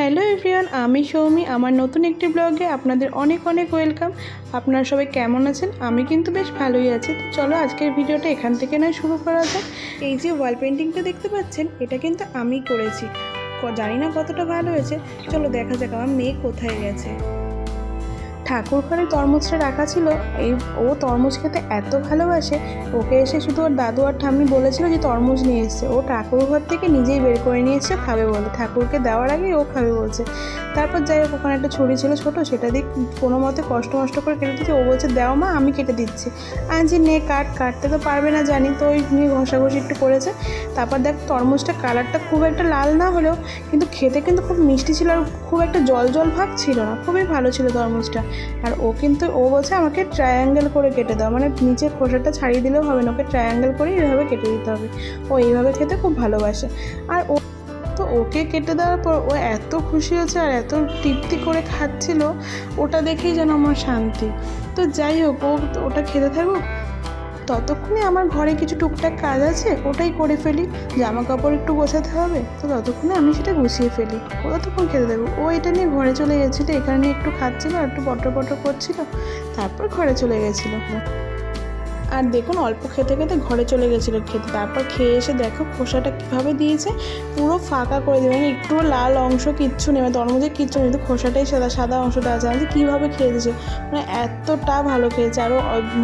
Hello everyone, আমি সৌমি। আমার নতুন একটি ব্লগে আপনাদের অনেক অনেক ওয়েলকাম। আপনারা সবাই কেমন আছেন? আমি কিন্তু বেশ ভালোই আছি। তো চলো আজকের ভিডিওটা এখান থেকে নয় শুরু করা যাক। এই যে ওয়াল পেন্টিংটা দেখতে পাচ্ছেন, এটা কিন্তু আমি করেছি। জানি না কতটা ভালো হয়েছে। চলো দেখা যাক আমার মেয়ে কোথায় গেছে। ঠাকুর ঘরে তরমুজটা রাখা ছিল, এই ও তরমুজ খেতে এত ভালোবাসে, ওকে এসে শুধু ওর দাদু আর ঠাম্মি বলেছিল যে তরমুজ নিয়ে এসছে। ও ঠাকুর ঘর থেকে নিজেই বের করে নিয়ে এসছে, খাবে বলে। ঠাকুরকে দেওয়ার আগেই ও খাবে বলছে। তারপর যাই হোক, ওখানে একটা ছুরি ছিল ছোটো, সেটা দিয়ে কোনো মতে কষ্ট মষ্ট করে কেটে দিচ্ছে ও বলছে, দেও মা, আমি কেটে দিচ্ছি। আর যে নে, কাট, কাটতে তো পারবে না, জানি তো ওই নিয়ে ঘষাঘষি একটু করেছে। তারপর দেখ, তরমুজটা কালারটা খুব একটা লাল না হলেও, কিন্তু খেতে কিন্তু খুব মিষ্টি ছিল আর খুব একটা জল জল ভাব ছিল না। খুবই ভালো ছিল তরমুজটা। আর ও কিন্তু, ও বলছে আমাকে ট্রায়াঙ্গেল করে কেটে দাও। মানে নিচের খোসাটা ছাড়িয়ে দিলেও হবে না, ওকে ট্রায়াঙ্গেল করে এইভাবে কেটে দিতে হবে। ও এইভাবে খেতে খুব ভালোবাসে। আর ও, তো ওকে কেটে দেওয়ার পর ও এত খুশি হয়েছে আর এত তৃপ্তি করে খাচ্ছিল, ওটা দেখেই যেন আমার শান্তি। তো যাই হোক, ও ওটা খেতে থাকুক। ততক্ষণে আমার ঘরে কিছু টুকটাক কাজ আছে, ওটাই করে ফেলি। জামা কাপড় একটু গোছাতে হবে, তো ততক্ষণে আমি সেটা গুছিয়ে ফেলি। ও ততক্ষণ খেতে দেবো। ও এটা নিয়ে ঘরে চলে গেছিল, এখানে একটু খাচ্ছিলো একটু পটর পটর করছিল, তারপর ঘরে চলে গেছিল। আর দেখুন, অল্প খেতে খেতে ঘরে চলে গেছিল খেতে। তারপর খেয়ে এসে দেখো খোসাটা কীভাবে দিয়েছে। পুরো ফাঁকা করে দেবে মানে একটুও লাল অংশ কিচ্ছু নেই মানে তরমুজের কিচ্ছু নেই। কিন্তু খোসাটাই সাদা সাদা অংশটা আছে। আমি কীভাবে খেয়ে দিয়েছে। মানে এতটা ভালো খেয়েছে। আরও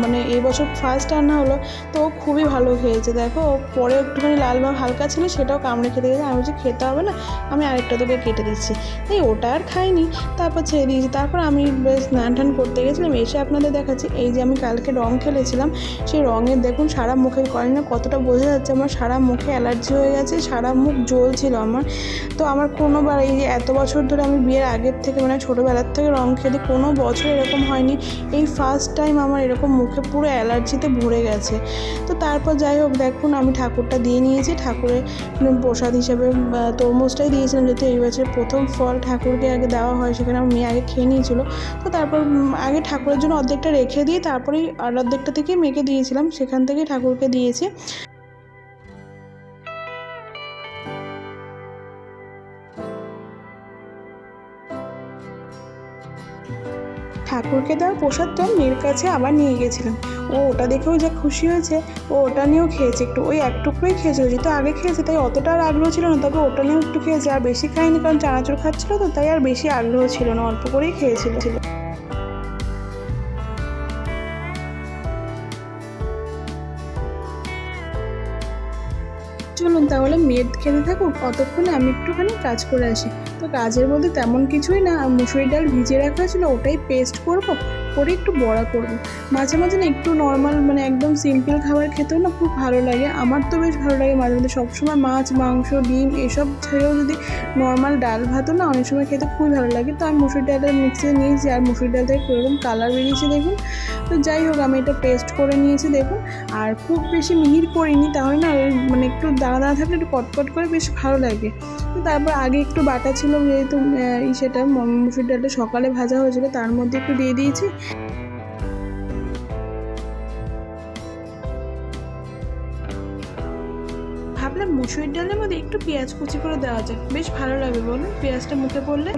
মানে এবছর ফার্স্ট রান্না হলো, তো ও খুবই ভালো খেয়েছে। দেখো, ও পরে একটুখানি লাল ভাব হালকা ছিল, সেটাও কামড়ে খেতে গেছে আমি বলছি, খেতে হবে না, আমি আরেকটা তোকে কেটে দিচ্ছি। এই ওটা আর খাইনি। তারপর ছেড়ে দিয়েছি। তারপর আমি বেশ স্নান টান করতে গেছিলাম। এসে আপনাদের দেখাচ্ছি। এই যে আমি কালকে রং খেলেছিলাম সেই রঙের দেখুন সারা মুখে করেন কতটা বোঝা যাচ্ছে আমার সারা মুখে অ্যালার্জি হয়ে গেছে, সারা মুখ জ্বলছিল আমার। তো আমার কোনোবার এই যে এত বছর ধরে আমি বিয়ের আগের থেকে মানে ছোটোবেলার থেকে রং খেলি, কোনো বছর এরকম হয়নি। এই ফার্স্ট টাইম আমার এরকম মুখে পুরো অ্যালার্জিতে ভরে গেছে। তো তারপর যাই হোক, দেখুন আমি ঠাকুরটা দিয়ে নিয়েছি, ঠাকুরের প্রসাদ হিসেবে তরমুজটাই দিয়েছিলাম, যেহেতু এই বছর প্রথম ফল ঠাকুরকে আগে দেওয়া হয়, সেখানে আমার মেয়ে আগে খেয়ে নিয়েছিল। তো তারপর আগে ঠাকুরের জন্য অর্ধেকটা রেখে দিয়ে তারপরেই আর অর্ধেকটা থেকে মেয়েকে দিয়েছিলাম, সেখান থেকে ঠাকুরকে দিয়েছি। ঠাকুরকে দেওয়া প্রসাদটা মেয়ের কাছে আবার নিয়ে গেছিলাম। ও ওটা দেখেও যা খুশি হয়েছে, ও ওটা নিয়েও খেয়েছে। একটু ওই এক টুকরোই খেয়েছিল যেহেতু আগে খেয়েছে, তাই অতটা আর আগ্রহ ছিল না, তবে ওটা নিয়েও একটু খেয়েছে। আর বেশি খায়নি, কারণ চানাচুর খাচ্ছিল তো, তাই আর বেশি আগ্রহ ছিল না, অল্প করেই খেয়েছিল। চলুন তাহলে, মেদ খেতে থাকুক, কতক্ষণে আমি একটুখানি কাজ করে আসি। তো কাজের মধ্যে তেমন কিছুই না মুসুরি ডাল ভিজিয়ে রাখা ছিল ওটাই পেস্ট করব। করে একটু বড়া করব। মাঝে মাঝে না একটু নর্মাল মানে একদম সিম্পল খাবার খেতেও না খুব ভালো লাগে। আমার তো বেশ ভালো লাগে মাঝে মধ্যে সবসময় মাছ মাংস ডিম এসব ছেড়েও যদি নর্মাল ডাল ভাতও না অনেক সময় খেতে খুবই ভালো লাগে। তো আমি মুসুর ডালটা মিক্সিতে নিয়েছি আর মুসুর ডাল থেকে কীরকম কালার বেরিয়েছে দেখুন। তো যাই হোক আমি এটা পেস্ট করে নিয়েছি দেখুন। আর খুব বেশি মিহির করিনি তাহলে না মানে একটু দানা দানা থাকলে একটু পটপট করে বেশ ভালো লাগে। তো তারপর আগে একটু বাটা ছিল যেহেতু আহ, সেটা মুসুর ডালটা সকালে ভাজা হয়েছিল তার মধ্যে একটু দিয়ে দিয়েছি। ভাবলাম মুসুর ডালের মধ্যে একটু পেঁয়াজ কুচি করে দেওয়া যায় বেশ ভালো লাগবে বলুন, পেঁয়াজটা মুখে পড়লে।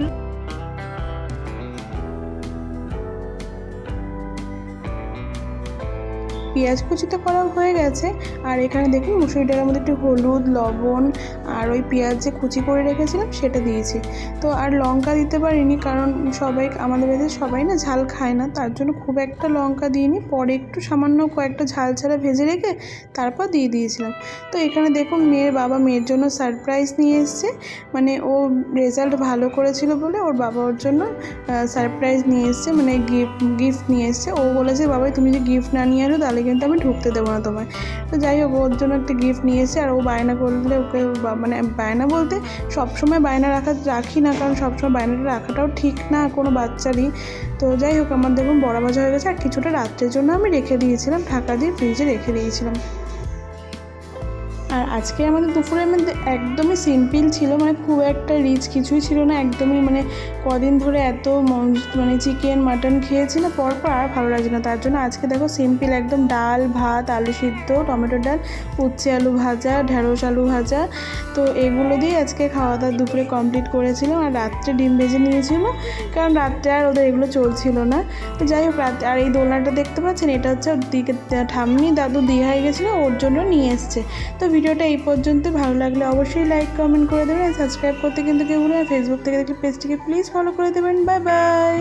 পেঁয়াজ কুচি তো করা হয়ে গেছে, আর এখানে দেখুন মুসুরি ডালের মধ্যে একটু হলুদ, লবণ আর ওই পেঁয়াজ যে কুচি করে রেখেছিলাম সেটা দিয়েছি। তো আর লঙ্কা দিতে পারিনি কারণ সবাই আমাদের বাড়িতে সবাই না ঝাল খায় না, তার জন্য খুব একটা লঙ্কা দিইনি। পরে একটু সামান্য কয়েকটা ঝাল ছাড়া ভেজে রেখে তারপর দিয়ে দিয়েছিলাম। তো এখানে দেখুন মেয়ের বাবা মেয়ের জন্য সারপ্রাইজ নিয়ে এসছে। মানে ও রেজাল্ট ভালো করেছিল বলে ওর বাবা ওর জন্য সারপ্রাইজ নিয়ে এসছে মানে গিফট গিফট নিয়ে এসছে। ও বলেছে, বাবাই, তুমি যদি গিফট না নিয়ে আসো তাহলে কিন্তু আমি ঢুকতে দেবো না তোমায়। তো যাই হোক, ওর জন্য একটা গিফট নিয়ে এসে আর ও বায়না করলে ওকে মানে বায়না বলতে সবসময় বায়না রাখা, রাখি না, কারণ সবসময় বায়নাটা রাখাটাও ঠিক না কোনো বাচ্চারই। তো যাই হোক, আমার দেখুন বড়া ভাজা হয়ে গেছে, আর কিছুটা রাত্রের জন্য আমি রেখে দিয়েছিলাম, ঢাকা দিয়ে ফ্রিজে রেখে দিয়েছিলাম। আর আজকে আমাদের দুপুরের মধ্যে একদমই সিম্পল ছিল মানে খুব একটা রিচ কিছুই ছিল না, একদমই মানে কদিন ধরে এত মন- চিকেন মাটন খেয়েছি না, পরপর আর ভালো লাগছে না। তার জন্য আজকে দেখো সিম্পল একদম ডাল, ভাত, আলু সিদ্ধ টমেটো ডাল, উচ্ছে আলু ভাজা, ঢেঁড়স আলু ভাজা। তো এগুলো দিয়ে আজকে খাওয়া দাওয়া দুপুরে কমপ্লিট করেছিলাম আর রাত্রে ডিম ভেজে নিয়েছিল, কারণ রাত্রে আর ওদের এগুলো চলছিল না। তো যাই হোক, রাত, আর এই দোলনাটা দেখতে পাচ্ছেন, এটা হচ্ছে দিকে, ঠাম্মি দাদু দীঘায় গেছিল, ওর জন্য নিয়ে এসছে। তো ভিডিওটা এই পর্যন্ত। ভালো লাগলে অবশ্যই লাইক কমেন্ট করে দেবেন সাবস্ক্রাইব করতে কিন্তু কেউ ফেসবুক থেকে দেখলে পেজটিকে প্লিজ ফলো করে দেবেন। Bye bye